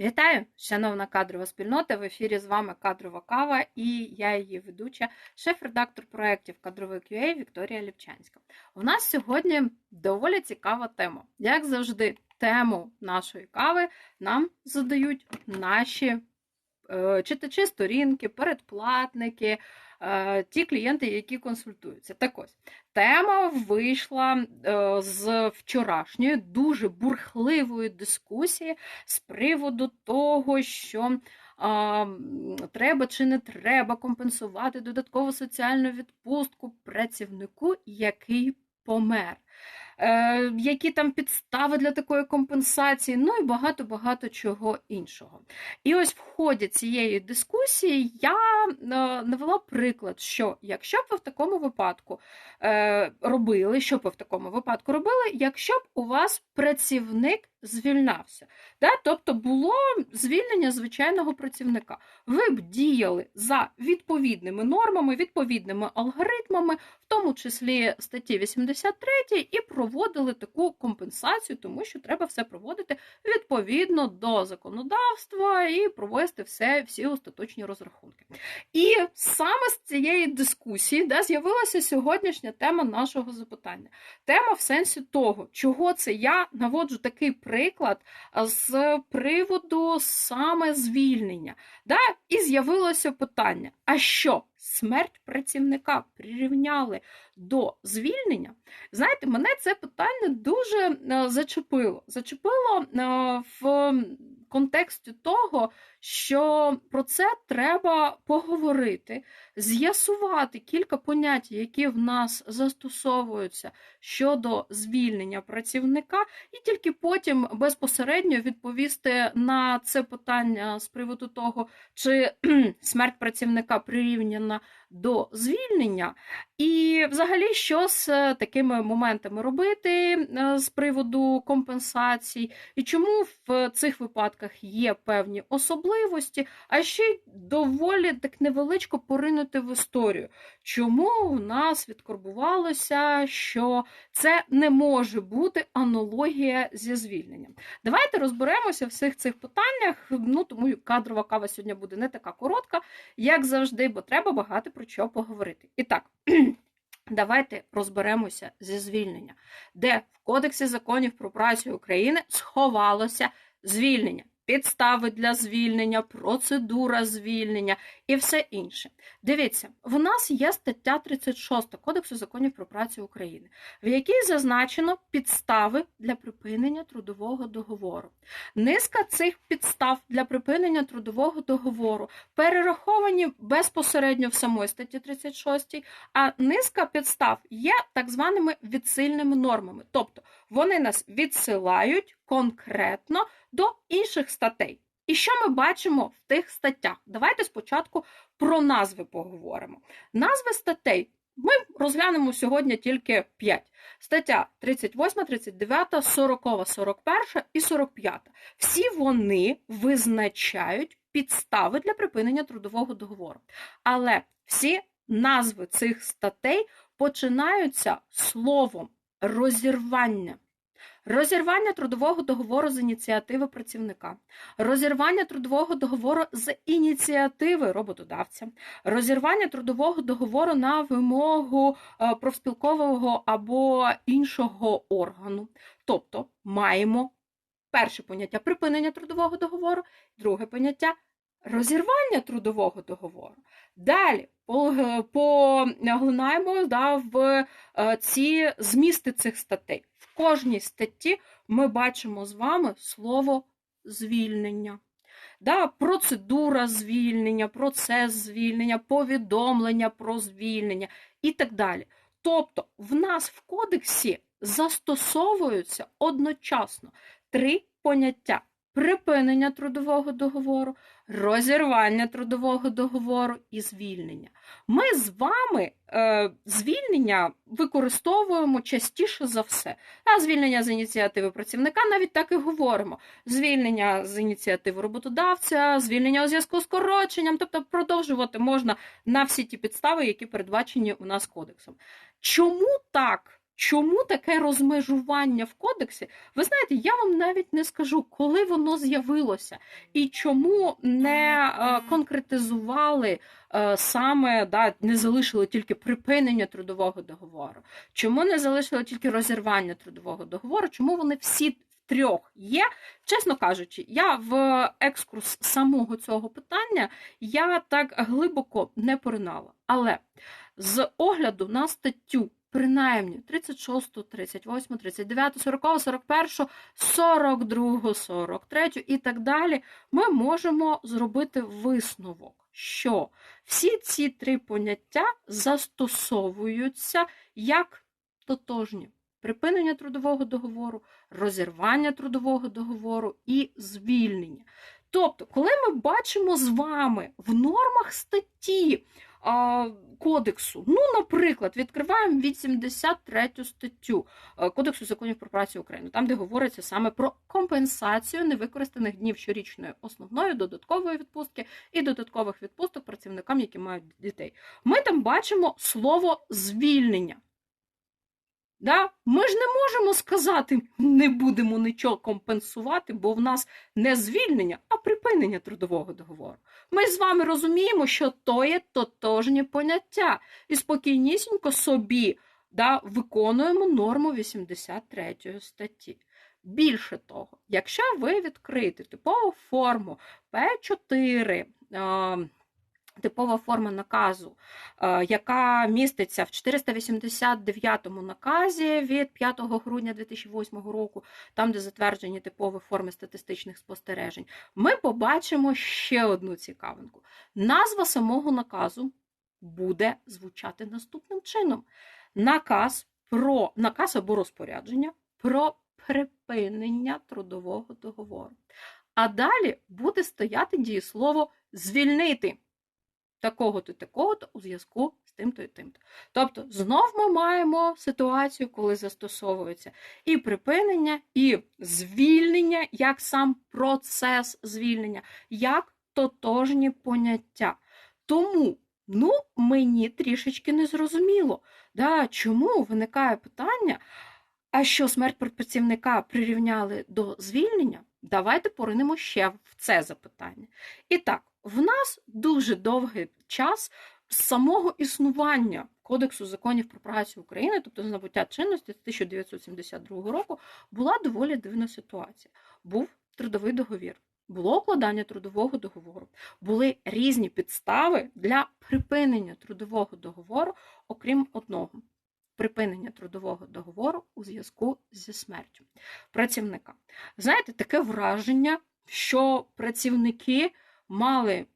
Вітаю, шановна кадрова спільнота. В ефірі з вами кадрова кава і я її ведуча, шеф-редактор проєктів кадровий QA Вікторія Лівчанська. У нас сьогодні доволі цікава тема. Як завжди, тему нашої кави нам задають наші е, читачі сторінки, передплатники, ті клієнти, які консультуються. Так ось тема вийшла е, з вчорашньої дуже бурхливої дискусії з приводу того, що треба чи не треба компенсувати додаткову соціальну відпустку працівнику, який помер. Е, які там підстави для такої компенсації, ну і багато-багато чого іншого. І ось в ході цієї дискусії я е, навела приклад, що якщо б ви в такому випадку е, робили, що б ви в такому випадку робили, якщо б у вас працівник звільнався. Да? Тобто було звільнення звичайного працівника. Ви б діяли за відповідними нормами, відповідними алгоритмами, в тому числі статті 83, і проводили таку компенсацію, тому що треба все проводити відповідно до законодавства і провести все, всі остаточні розрахунки. І саме з цієї дискусії да, з'явилася сьогоднішня тема нашого запитання. Тема в сенсі того, чого це я наводжу такий приклад з приводу саме звільнення. Да? І з'явилося питання: а що? Смерть працівника прирівняли до звільнення. Знаєте, мене це питання дуже зачепило. Зачепило в контексті того, що про це треба поговорити, з'ясувати кілька понять, які в нас застосовуються щодо звільнення працівника, і тільки потім безпосередньо відповісти на це питання з приводу того, чи смерть працівника прирівняна до звільнення, і взагалі, що з такими моментами робити з приводу компенсацій, і чому в цих випадках є певні особливості, а ще й доволі так невеличко поринути в історію. Чому у нас відкорбувалося, що це не може бути аналогія зі звільненням? Давайте розберемося в всіх цих питаннях. Ну тому кадрова кава сьогодні буде не така коротка, як завжди, бо треба багато про що поговорити. І так. Давайте розберемося зі звільнення, де в Кодексі законів про працю України сховалося звільнення підстави для звільнення, процедура звільнення і все інше. Дивіться, в нас є стаття 36 Кодексу законів про працю України, в якій зазначено підстави для припинення трудового договору. Низка цих підстав для припинення трудового договору перераховані безпосередньо в самої статті 36, а низка підстав є так званими відсильними нормами. Тобто вони нас відсилають конкретно до інших статей. І що ми бачимо в тих статтях? Давайте спочатку про назви поговоримо. Назви статей ми розглянемо сьогодні тільки 5. Стаття 38, 39, 40, 41 і 45. Всі вони визначають підстави для припинення трудового договору. Але всі назви цих статей починаються словом розірвання. Розірвання трудового договору з ініціативи працівника, розірвання трудового договору з ініціативи роботодавця, розірвання трудового договору на вимогу е, профспілкового або іншого органу. Тобто маємо перше поняття припинення трудового договору, друге поняття розірвання трудового договору. Далі поглинаємо да, в е, ці змісти цих статей В кожній статті ми бачимо з вами слово звільнення. Да, Процедура звільнення, процес звільнення, повідомлення про звільнення і так далі. Тобто, в нас в кодексі застосовуються одночасно три поняття: припинення трудового договору, розірвання трудового договору і звільнення. Ми з вами е, звільнення використовуємо частіше за все. А звільнення з ініціативи працівника навіть так і говоримо: звільнення з ініціативи роботодавця, звільнення у зв'язку з скороченням, тобто продовжувати можна на всі ті підстави, які передбачені у нас кодексом. Чому так? Чому таке розмежування в кодексі? Ви знаєте, я вам навіть не скажу, коли воно з'явилося і чому не е, конкретизували е, саме, да, не залишили тільки припинення трудового договору, чому не залишили тільки розірвання трудового договору, чому вони всі трьох є. Чесно кажучи, я в екскурс самого цього питання я так глибоко не поринала. Але з огляду на статтю, принаймні 36, 38, 39, 40, 41, 42, 43 і так далі, ми можемо зробити висновок, що всі ці три поняття застосовуються як тотожні припинення трудового договору, розірвання трудового договору і звільнення. Тобто, коли ми бачимо з вами в нормах статті а, кодексу, ну, наприклад, відкриваємо 83 статтю Кодексу законів про працю України, там, де говориться саме про компенсацію невикористаних днів щорічної основної додаткової відпустки і додаткових відпусток працівникам, які мають дітей. Ми там бачимо слово звільнення. Да? Ми ж не можемо сказати, не будемо нічого компенсувати, бо в нас не звільнення, а припинення трудового договору. Ми з вами розуміємо, що то є тотожні поняття, і спокійнісінько собі да, виконуємо норму 83 статті. Більше того, якщо ви відкрите типову форму П4, типова форма наказу, е, яка міститься в 489 наказі від 5 грудня 2008 року, там, де затверджені типові форми статистичних спостережень, ми побачимо ще одну цікавинку. Назва самого наказу буде звучати наступним чином: наказ про наказ або розпорядження про припинення трудового договору. А далі буде стояти дієслово звільнити такого-то, такого-то у зв'язку з тим-то і тим-то. Тобто, знов ми маємо ситуацію, коли застосовується і припинення, і звільнення, як сам процес звільнення, як тотожні поняття. Тому, ну, мені трішечки не зрозуміло, да, чому виникає питання, а що смерть працівника прирівняли до звільнення? Давайте поринемо ще в це запитання. І так, в нас дуже довгий час самого існування Кодексу законів про працю України, тобто з набуття чинності з 1972 року, була доволі дивна ситуація. Був трудовий договір. Було укладання трудового договору, були різні підстави для припинення трудового договору, окрім одного припинення трудового договору у зв'язку зі смертю працівника. Знаєте, таке враження, що працівники мали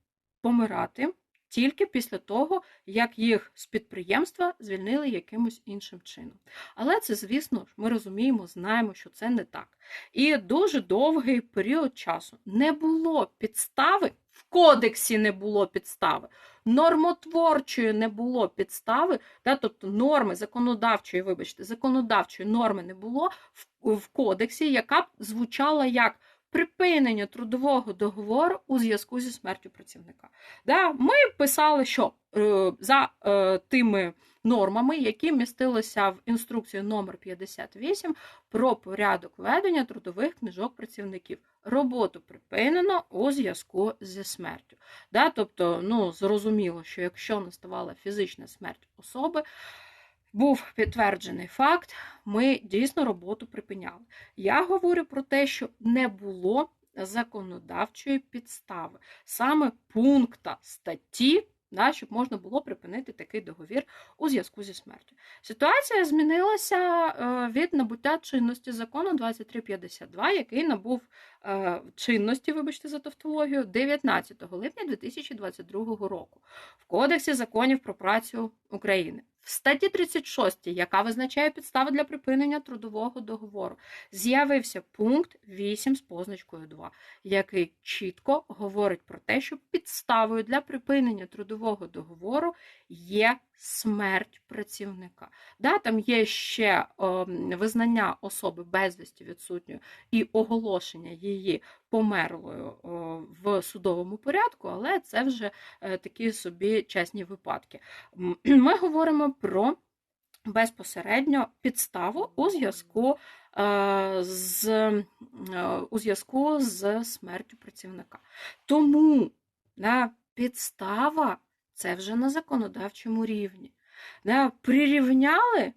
помирати тільки після того, як їх з підприємства звільнили якимось іншим чином. Але це, звісно ж, ми розуміємо, знаємо, що це не так. І дуже довгий період часу не було підстави, в кодексі не було підстави, нормотворчої не було підстави, да, тобто норми законодавчої, вибачте, законодавчої норми не було в, в кодексі, яка б звучала як припинення трудового договору у зв'язку зі смертю працівника. Да, Ми писали, що е, за е, тими нормами, які містилися в інструкції номер 58 про порядок ведення трудових книжок працівників. Роботу припинено у зв'язку зі смертю. Да, Тобто, ну, зрозуміло, що якщо наставала фізична смерть особи, був підтверджений факт, ми дійсно роботу припиняли. Я говорю про те, що не було законодавчої підстави, саме пункта статті. Щоб можна було припинити такий договір у зв'язку зі смертю. Ситуація змінилася е, від набуття чинності закону 2352, який набув е, чинності, вибачте, за тавтологію, 19 липня 2022 року в Кодексі законів про працю України. В статті 36, яка визначає підстави для припинення трудового договору, з'явився пункт 8 з позначкою 2, який чітко говорить про те, що підставою для припинення трудового договору є смерть працівника. Да, Там є ще о, визнання особи безвісті відсутньою і оголошення її померлою в судовому порядку, але це вже е, такі собі чесні випадки. Ми говоримо про безпосередньо підставу у зв'язку е, з, е, у зв'язку з смертю працівника. Тому да, підстава це вже на законодавчому рівні. Да, Прирівняли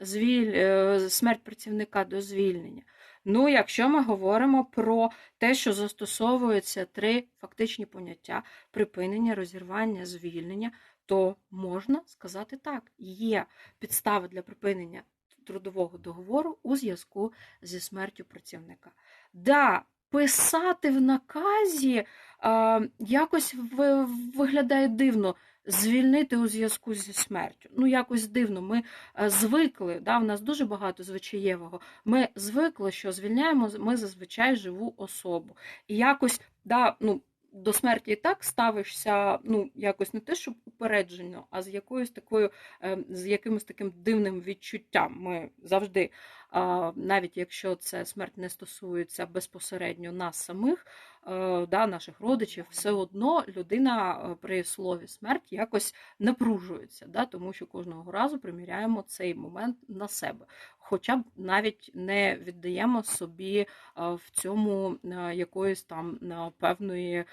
звіль... смерть працівника до звільнення. Ну, якщо ми говоримо про те, що застосовуються три фактичні поняття припинення, розірвання, звільнення, то можна сказати так: є підстави для припинення трудового договору у зв'язку зі смертю працівника. Да, писати в наказі е, якось виглядає дивно. Звільнити у зв'язку зі смертю. Ну, якось дивно. Ми е, звикли, да, в нас дуже багато звичаєвого. Ми звикли, що звільняємо ми зазвичай живу особу. І якось да, ну, до смерті і так ставишся, ну, якось не те, щоб упереджено, а з якоюсь такою, ем, з якимось таким дивним відчуттям. Ми завжди, навіть якщо це смерть не стосується безпосередньо нас самих, Е, да, наших родичів, все одно людина е, при слові смерть якось напружується, да, тому що кожного разу приміряємо цей момент на себе. Хоча б навіть не віддаємо собі е, в цьому якоїсь там певної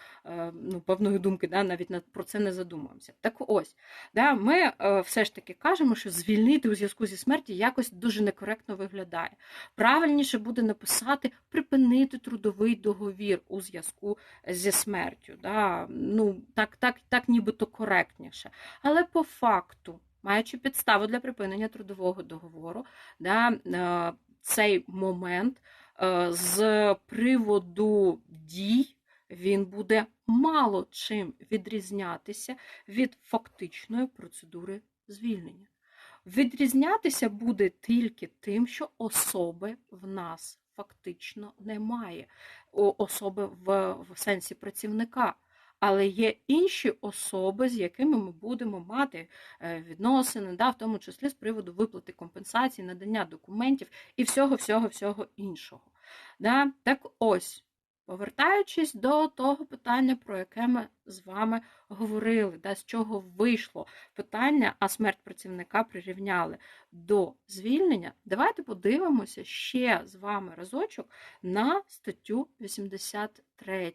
ну, певної думки, да, навіть про це не задумуємося. Так ось, да, ми все ж таки кажемо, що звільнити у зв'язку зі смерті якось дуже некоректно виглядає. Правильніше буде написати припинити трудовий договір у зв'язку зв'язку зі смертю. Да? Ну, Так, так, так нібито коректніше. Але по факту, маючи підставу для припинення трудового договору, да, е, цей момент е, з приводу дій. Він буде мало чим відрізнятися від фактичної процедури звільнення. Відрізнятися буде тільки тим, що особи в нас фактично немає особи в, в сенсі працівника. Але є інші особи, з якими ми будемо мати е, відносини, да, в тому числі з приводу виплати компенсації, надання документів і всього-всього-всього іншого. Да? Так ось, Повертаючись до того питання, про яке ми з вами говорили, да, з чого вийшло питання, а смерть працівника прирівняли до звільнення, давайте подивимося ще з вами разочок на статтю 83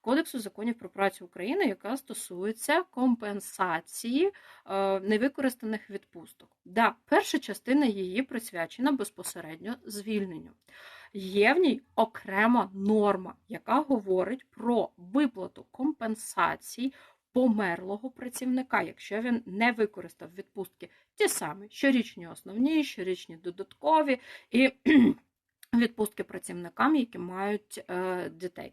Кодексу законів про працю України, яка стосується компенсації е, невикористаних відпусток. Да, Перша частина її присвячена безпосередньо звільненню є в ній окрема норма, яка говорить про виплату компенсацій померлого працівника, якщо він не використав відпустки ті самі щорічні основні, щорічні додаткові і відпустки працівникам, які мають е, дітей.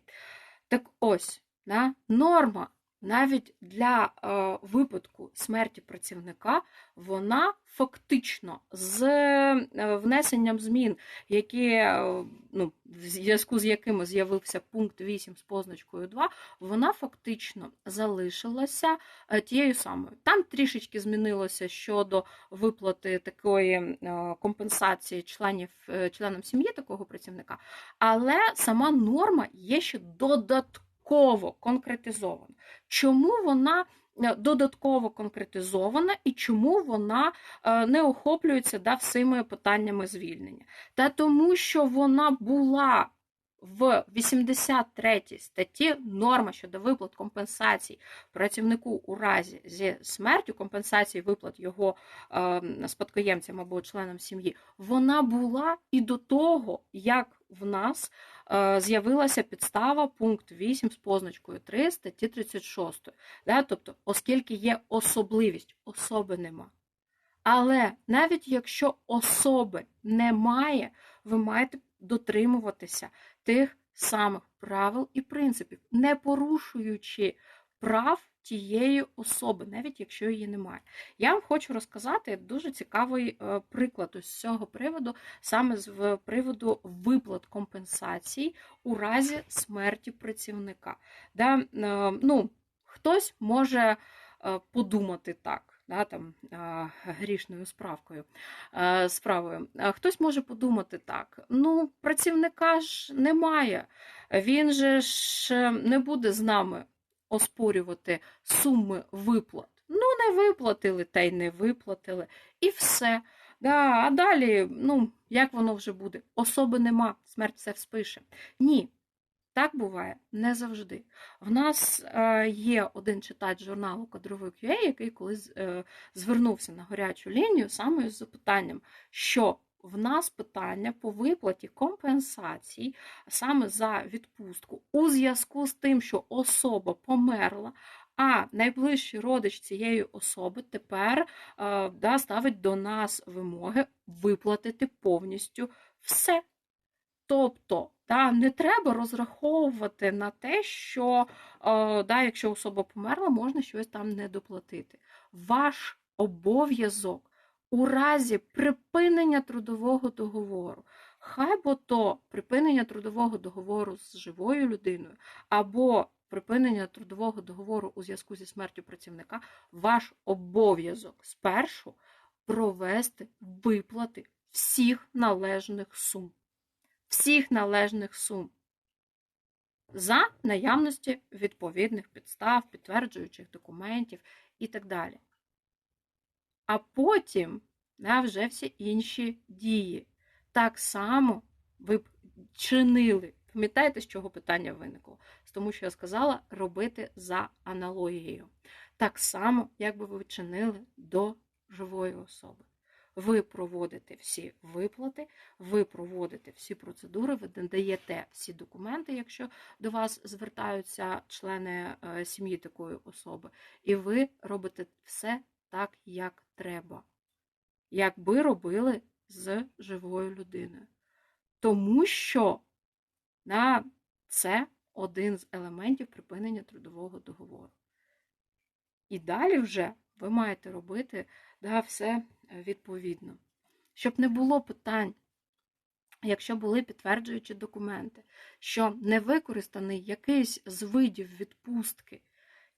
Так ось, да, норма навіть для е, випадку смерті працівника вона фактично з е, внесенням змін, які, е, ну, в зв'язку з якими з'явився пункт 8 з позначкою 2, вона фактично залишилася тією самою. Там трішечки змінилося щодо виплати такої компенсації членів, членам сім'ї такого працівника, але сама норма є ще додаткова додатково конкретизована. Чому вона е, додатково конкретизована і чому вона е, не охоплюється да, всіми питаннями звільнення? Та тому, що вона була. В 83 статті норма щодо виплат компенсацій працівнику у разі зі смертю, компенсації виплат його е, спадкоємцям або членам сім'ї, вона була і до того, як в нас Е, з'явилася підстава пункт 8 з позначкою 3 статті 36. Да? Тобто, оскільки є особливість, особи нема. Але навіть якщо особи немає, ви маєте дотримуватися тих самих правил і принципів, не порушуючи прав тієї особи, навіть якщо її немає. Я вам хочу розказати дуже цікавий е, приклад з цього приводу, саме з приводу виплат компенсацій у разі смерті працівника. Да, е, ну, Хтось може е, подумати так. Да, там, Грішною справкою, справою. Хтось може подумати так: ну, працівника ж немає, він же ж не буде з нами оспорювати суми виплат. Ну, не виплатили, та й не виплатили. І все. Да, а далі, ну, як воно вже буде? Особи нема, смерть все вспише. Ні, так буває не завжди. В нас е, є один читач журналу Кадровий QA, який колись е, звернувся на гарячу лінію саме з запитанням, що в нас питання по виплаті компенсацій саме за відпустку у зв'язку з тим, що особа померла. А найближчий родич цієї особи тепер е, да, ставить до нас вимоги виплатити повністю все. Тобто, да, не треба розраховувати на те, що е, да, якщо особа померла, можна щось там не доплатити. Ваш обов'язок у разі припинення трудового договору, хай бо то припинення трудового договору з живою людиною, або припинення трудового договору у зв'язку зі смертю працівника, ваш обов'язок спершу провести виплати всіх належних сум. Всіх належних сум. За наявності відповідних підстав, підтверджуючих документів і так далі. А потім да, вже всі інші дії. Так само ви б чинили. Пам'ятаєте, з чого питання виникло? Тому, що я сказала, робити за аналогією. Так само, як би ви чинили до живої особи ви проводите всі виплати, ви проводите всі процедури, ви надаєте всі документи, якщо до вас звертаються члени е, сім'ї такої особи, і ви робите все так, як треба, як би робили з живою людиною. Тому що на це один з елементів припинення трудового договору. І далі вже ви маєте робити да, все е, відповідно. Щоб не було питань, якщо були підтверджуючі документи, що не використаний якийсь з видів відпустки,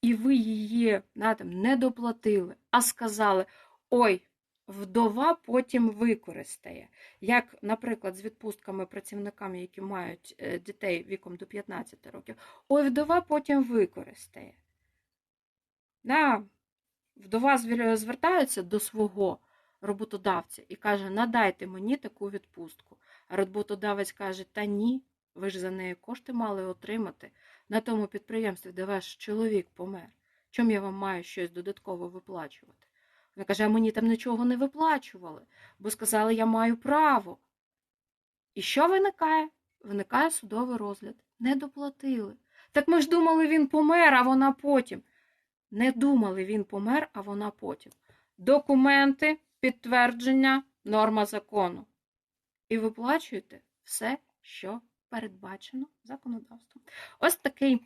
і ви її там, не доплатили, а сказали, ой, вдова потім використає. Як, наприклад, з відпустками працівниками, які мають е, дітей віком до 15 років, ой, вдова потім використає. Да, Вдова звертається до свого роботодавця і каже, надайте мені таку відпустку. А роботодавець каже, та ні, ви ж за неї кошти мали отримати на тому підприємстві, де ваш чоловік помер. Чому я вам маю щось додатково виплачувати? Вона каже, а мені там нічого не виплачували, бо сказали, я маю право. І що виникає? Виникає судовий розгляд. Не доплатили. Так ми ж думали, він помер, а вона потім. Не думали, він помер, а вона потім. Документи, підтвердження, норма закону. І виплачуєте все, що передбачено законодавством. Ось такий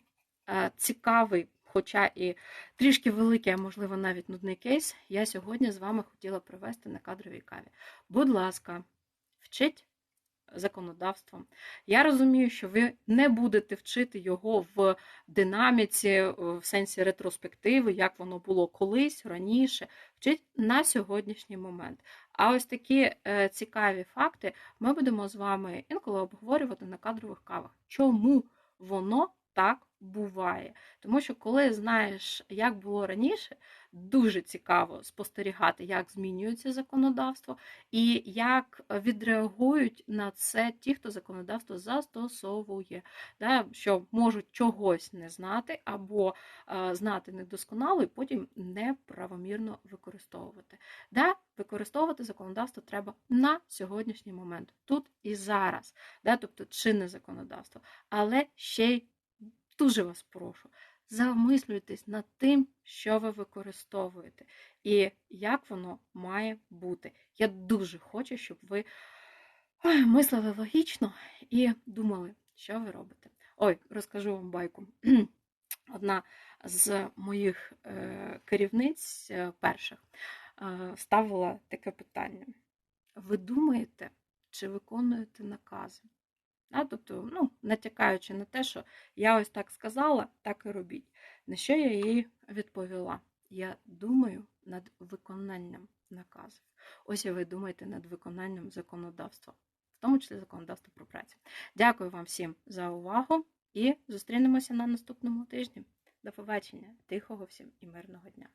е, цікавий, хоча і трішки великий, а можливо, навіть нудний кейс, я сьогодні з вами хотіла провести на кадровій каві. Будь ласка, вчить законодавством. Я розумію, що ви не будете вчити його в динаміці, в сенсі ретроспективи, як воно було колись, раніше, вчить на сьогоднішній момент. А ось такі е, цікаві факти ми будемо з вами інколи обговорювати на кадрових кавах. Чому воно так буває? Тому що, коли знаєш, як було раніше, дуже цікаво спостерігати, як змінюється законодавство, і як відреагують на це ті, хто законодавство застосовує, да, що можуть чогось не знати, або е, знати недосконало, і потім неправомірно використовувати. Да, Використовувати законодавство треба на сьогоднішній момент, тут і зараз, да, тобто чинне законодавство. Але ще й дуже вас прошу замислюйтесь над тим, що ви використовуєте, і як воно має бути. Я дуже хочу, щоб ви мислили логічно і думали, що ви робите. Ой, розкажу вам байку. Одна з моїх е, керівниць е, перших е, ставила таке питання: ви думаєте, чи виконуєте накази? А, тобто, ну, натякаючи на те, що я ось так сказала, так і робіть. На що я їй відповіла? Я думаю над виконанням наказів. Ось і ви думаєте над виконанням законодавства, в тому числі законодавства про працю. Дякую вам всім за увагу і зустрінемося на наступному тижні. До побачення, тихого всім і мирного дня!